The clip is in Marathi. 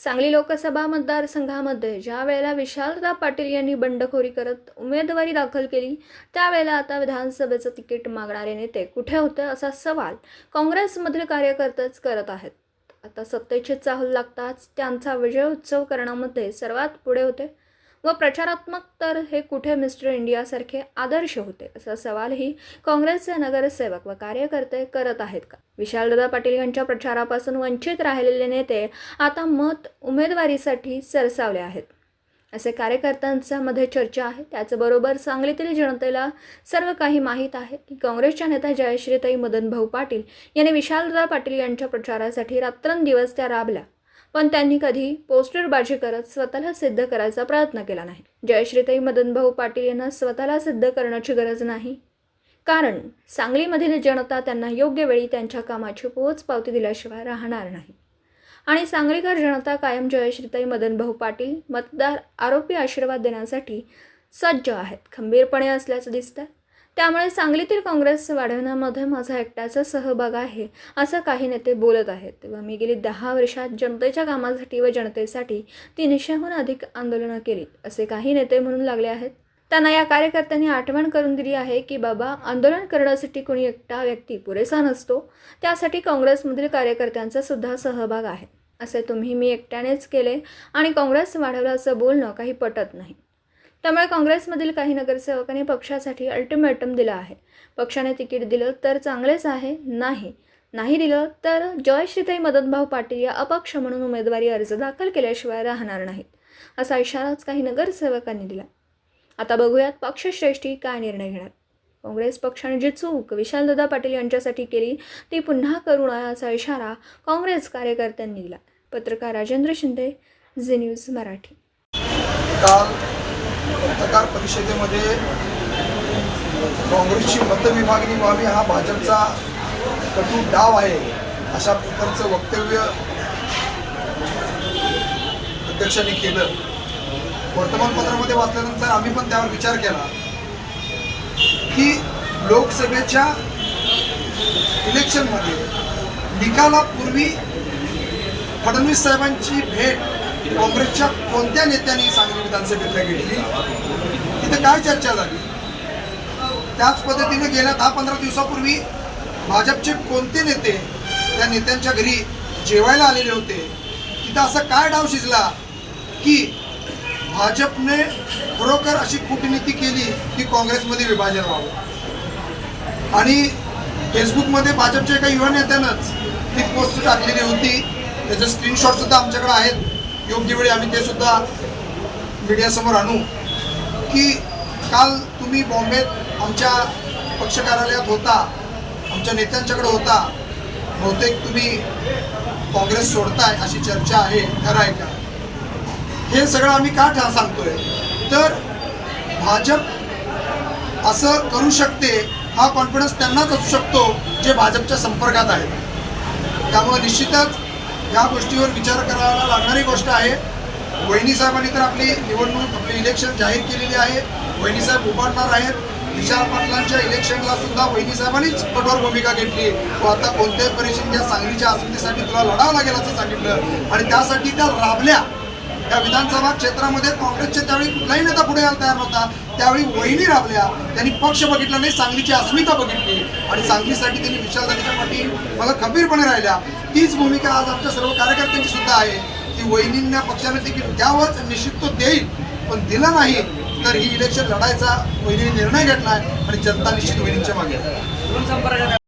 सांगली लोकसभा मतदारसंघामध्ये ज्या वेळेला विशालदा पाटील यांनी बंडखोरी करत उमेदवारी दाखल केली त्यावेळेला आता विधानसभेचं तिकीट मागणारे नेते कुठे होते असा सवाल काँग्रेसमधील कार्यकर्तेच करत आहेत. आता सत्तेची चाहूल लागताच त्यांचा विजय उत्सव करण्यामध्ये सर्वात पुढे होते. व प्रचारात्मक तर हे कुठे मिस्टर इंडियासारखे आदर्श होते? असा सवालही काँग्रेसचे नगरसेवक व कार्यकर्ते करत आहेत का? विशालदादा पाटील यांच्या प्रचारापासून वंचित राहिलेले नेते आता मत उमेदवारीसाठी सरसावले आहेत. असे कार्यकर्त्यांच्या मध्ये चर्चा आहे. त्याचबरोबर सांगलीतील जनतेला सर्व काही माहीत आहे की काँग्रेसच्या नेत्या जयश्रीताई मदनभाऊ पाटील यांनी विशालदादा पाटील यांच्या प्रचारासाठी रात्रंदिवस त्या राबल्या. पण त्यांनी कधी पोस्टरबाजी करत स्वतःला सिद्ध करायचा प्रयत्न केला नाही. जयश्रीताई मदनभाऊ पाटील यांना स्वतःला सिद्ध करण्याची गरज नाही. कारण सांगलीमधील जनता त्यांना योग्य वेळी त्यांच्या कामाची पोचपावती दिल्याशिवाय राहणार नाही. आणि सांगलीकर जनता कायम जयश्रीताई मदनभाऊ पाटील मतदार आरोपी आशीर्वाद देण्यासाठी सज्ज आहेत. खंबीरपणे असल्याचं दिसतं त्यामुळे सांगलीतील काँग्रेस वाढवण्यामध्ये माझा एकट्याचा सहभाग आहे असं काही नेते बोलत आहेत. तेव्हा मी गेली दहा वर्षात जनतेच्या कामासाठी व जनतेसाठी तीनशेहून अधिक आंदोलनं केलीत असे काही नेते म्हणून लागले आहेत. त्यांना या कार्यकर्त्यांनी आठवण करून दिली आहे की बाबा आंदोलन करण्यासाठी कोणी एकटा व्यक्ती पुरेसा नसतो त्यासाठी काँग्रेसमधील कार्यकर्त्यांचा सुद्धा सहभाग आहे. असे तुम्ही मी एकट्यानेच केले आणि काँग्रेस वाढवलं असं बोलणं काही पटत नाही. त्यामुळे काँग्रेसमधील काही नगरसेवकांनी पक्षासाठी अल्टिमेटम दिलं आहे. पक्षाने तिकीट दिलं तर चांगलेच आहे नाही. नाही दिलं तर जयश्रीताई मदनभाऊ पाटील या अपक्ष म्हणून उमेदवारी अर्ज दाखल केल्याशिवाय राहणार नाहीत असा इशाराच काही नगरसेवकांनी दिला. आता बघूयात पक्षश्रेष्ठी काय निर्णय घेणार. काँग्रेस पक्षाने जी चूक विशालदादा पाटील यांच्यासाठी केली ती पुन्हा करू नये असा इशारा काँग्रेस कार्यकर्त्यांनी दिला. पत्रकार राजेंद्र शिंदे झी न्यूज मराठी. पत्रकार परिषदेमध्ये काँग्रेसची मतविभागणी व्हावी हा भाजपचा कटू डाव आहे अशा प्रकारचं वक्तव्य अध्यक्षांनी केलं. वर्तमानपत्रामध्ये वाचल्यानंतर आम्ही पण त्यावर विचार केला की लोकसभेच्या इलेक्शनमध्ये निकालापूर्वी फडणवीस साहेबांची भेट काँग्रेसच्या कोणत्या नेत्यांनी सांगितली? विधानसभेतल्या घेतली. तिथे काय चर्चा झाली? त्याच पद्धतीने गेल्या दहा पंधरा दिवसापूर्वी भाजपचे कोणते नेते त्या नेत्यांच्या घरी जेवायला आलेले होते? तिथं असं काय डाव शिजला की भाजपने खरोखर अशी कूटनीती केली की काँग्रेसमध्ये विभाजन व्हावं? आणि फेसबुकमध्ये भाजपच्या एका युवा नेत्यानंच ती पोस्ट टाकलेली होती. त्याचे स्क्रीनशॉटसुद्धा आमच्याकडे आहेत. योग्य वेळी आम्ही ते सुद्धा मीडियासमोर आणू की काल तुम्ही बॉम्बेत आमच्या पक्ष कार्यालयात होता आमच्या नेत्यांच्याकडे होता बहुतेक तुम्ही काँग्रेस सोडताय अशी चर्चा आहे खरं आहे का? हे सगळं आम्ही का ठा सांगतोय? तर भाजप असं करू शकते हा कॉन्फिडन्स त्यांनाच असू शकतो जे भाजपच्या संपर्कात आहेत. त्यामुळे निश्चितच या गोष्टीवर विचार करायला लागणारी गोष्ट आहे. वहिनी साहेबांनी तर आपली निवडणूक आपली इलेक्शन जाहीर केलेली आहे. वहिनी साहेब उभारणार आहेत. विशाल पाटलांच्या इलेक्शनला सुद्धा वहिनी साहेबांनीच कठोर भूमिका घेतली व आता कोणत्याही परिषदेच्या सांगलीच्या आसंतीसाठी तुला लढावं लागेल असं सांगितलं. आणि त्यासाठी त्या राबल्या. त्या विधानसभा क्षेत्रामध्ये काँग्रेसचे त्यावेळी कुठलाही नेता पुढे यायला तयार नव्हता. त्यावेळी वहिनी राबल्या. त्यांनी पक्ष बघितला नाही सांगलीची अस्मिता बघितली. आणि सांगलीसाठी त्यांनी विशालदाच्या पाठी मला खंबीरपणे राहिल्या. तीच भूमिका आज आमच्या सर्व कार्यकर्त्यांची सुद्धा आहे. की वहिनींना पक्षाने तिकीट द्यावंच निश्चित तो देईल पण दिलं नाही तर ही इलेक्शन लढायचा वहिनी निर्णय घेतला आणि जनता निश्चित वहिनींच्या मागे